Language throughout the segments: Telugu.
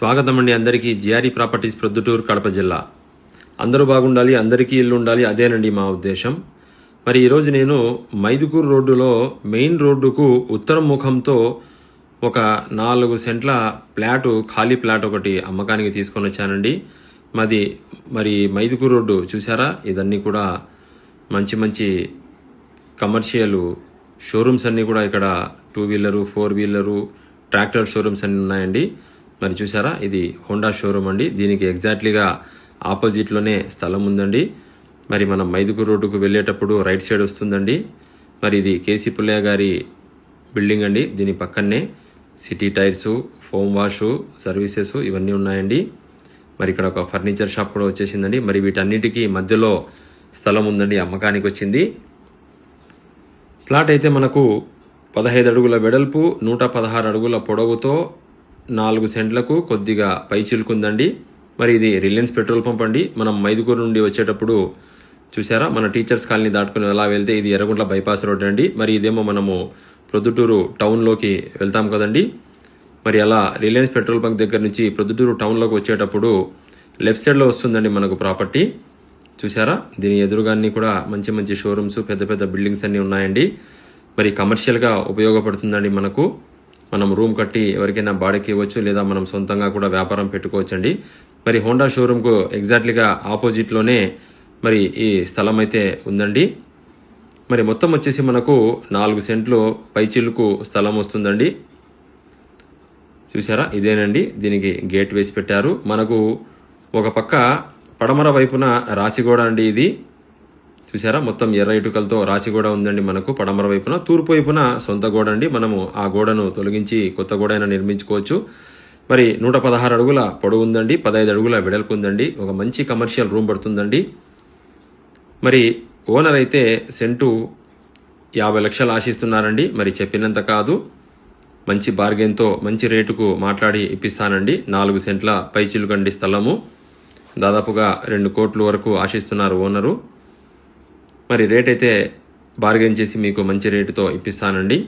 స్వాగతం అండి అందరికీ. జిఆర్ఈ ప్రాపర్టీస్ ప్రొద్దుటూరు కడప జిల్లా. అందరూ బాగుండాలి అందరికీ ఇల్లు ఉండాలి అదేనండి మా ఉద్దేశం. మరి ఈరోజు నేను మైదుకూరు రోడ్డులో మెయిన్ రోడ్డుకు ఉత్తరం ముఖంతో ఒక నాలుగు సెంట్ల ప్లాటు ఖాళీ ప్లాట్ ఒకటి అమ్మకానికి తీసుకొని వచ్చానండి. మాది మరి మైదుకూరు రోడ్డు చూసారా ఇదన్నీ కూడా మంచి మంచి కమర్షియల్ షోరూమ్స్ అన్నీ కూడా ఇక్కడ two wheeler four wheeler tractor showrooms అన్నీ ఉన్నాయండి. మరి చూసారా ఇది హోండా షోరూమ్ అండి. దీనికి ఎగ్జాక్ట్లీగా ఆపోజిట్లోనే స్థలం ఉందండి. మరి మనం మైదుకూరు రోడ్డుకు వెళ్ళేటప్పుడు రైట్ సైడ్ వస్తుందండి. మరి ఇది కేసీ పుల్లయ్య గారి బిల్డింగ్ అండి. దీని పక్కనే city tyres foam wash services ఇవన్నీ ఉన్నాయండి. మరి ఇక్కడ ఒక ఫర్నిచర్ షాప్ కూడా వచ్చేసిందండి. మరి వీటన్నిటికీ మధ్యలో స్థలం ఉందండి. అమ్మకానికి వచ్చింది. ప్లాట్ అయితే మనకు పదహైదు అడుగుల వెడల్పు నూట పదహారు అడుగుల పొడవుతో నాలుగు సెంట్లకు కొద్దిగా పై చిలుకుందండి. మరి ఇది రిలయన్స్ పెట్రోల్ పంప్ అండి. మనం మైదుకూరు నుండి వచ్చేటప్పుడు చూసారా? మన టీచర్స్ కాలనీ దాటుకుని ఎలా వెళ్తే ఇది ఎర్రగుంట్ల బైపాస్ రోడ్ అండి. మరి ఇదేమో మనము ప్రొద్దుటూరు టౌన్లోకి వెళ్తాం కదండి. మరి అలా రిలయన్స్ పెట్రోల్ బంక్ దగ్గర నుంచి ప్రొద్దుటూరు టౌన్లోకి వచ్చేటప్పుడు లెఫ్ట్ సైడ్లో వస్తుందండి మనకు ప్రాపర్టీ. చూసారా? దీని ఎదురుగాన్ని కూడా మంచి మంచి షోరూమ్స్ పెద్ద పెద్ద బిల్డింగ్స్ అన్నీ ఉన్నాయండి. మరి కమర్షియల్గా ఉపయోగపడుతుందండి మనకు. మనం రూమ్ కట్టి ఎవరికైనా బాడీకి ఇవ్వచ్చు లేదా మనం సొంతంగా కూడా వ్యాపారం పెట్టుకోవచ్చండి. మరి హోండా షోరూమ్కు ఎగ్జాక్ట్లీగా ఆపోజిట్లోనే మరి ఈ స్థలం అయితే ఉందండి. మరి మొత్తం వచ్చేసి మనకు నాలుగు సెంట్లు పైచిల్లుకు స్థలం వస్తుందండి. చూసారా? ఇదేనండి. దీనికి గేట్ వేసి పెట్టారు. మనకు ఒక పక్క పడమర వైపున రాసిగోడ అండి ఇది. చూసారా మొత్తం ఎర్ర ఇటుకలతో రాసిగోడ ఉందండి మనకు. పడమర వైపున తూర్పు వైపున సొంత గోడ అండి మనము ఆ గోడను తొలగించి కొత్త గోడ అయినా నిర్మించుకోవచ్చు. మరి నూట పదహారు అడుగుల పొడవు ఉందండి. పదహైదు అడుగుల వెడల్పు ఉందండి. ఒక మంచి కమర్షియల్ రూమ్ పడుతుందండి. మరి ఓనర్ అయితే సెంటు యాభై లక్షలు ఆశిస్తున్నారండి. మరి చెప్పినంత కాదు. మంచి బార్గెన్తో మంచి రేటుకు మాట్లాడి ఇప్పిస్తానండి. నాలుగు సెంట్ల పైచిలుకండి స్థలము. దాదాపుగా రెండు కోట్ల వరకు ఆశిస్తున్నారు ఓనరు. మరి రేట్ అయితే బార్గెన్ చేసి మీకు మంచి రేటుతో ఇప్పిస్తానండి.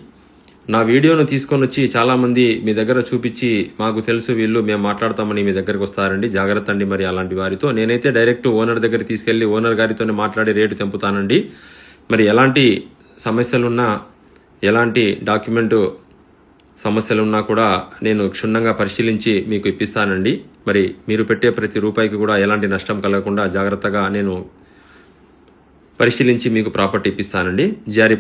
నా వీడియోను తీసుకొని వచ్చి చాలామంది మీ దగ్గర చూపించి మాకు తెలుసు వీళ్ళు మేము మాట్లాడతామని మీ దగ్గరకు వస్తారండి. జాగ్రత్త అండి మరి అలాంటి వారితో. నేనైతే డైరెక్ట్ ఓనర్ దగ్గర తీసుకెళ్ళి ఓనర్ గారితోనే మాట్లాడి రేటు తెంపుతానండి. మరి ఎలాంటి సమస్యలున్నా ఎలాంటి డాక్యుమెంట్ సమస్యలున్నా కూడా నేను క్షుణ్ణంగా పరిశీలించి మీకు ఇప్పిస్తానండి. మరి మీరు పెట్టే ప్రతి రూపాయికి కూడా ఎలాంటి నష్టం కలగకుండా జాగ్రత్తగా నేను పరిశీలించి మీకు ప్రాపర్టీ ఇప్పిస్తానండి. జారీ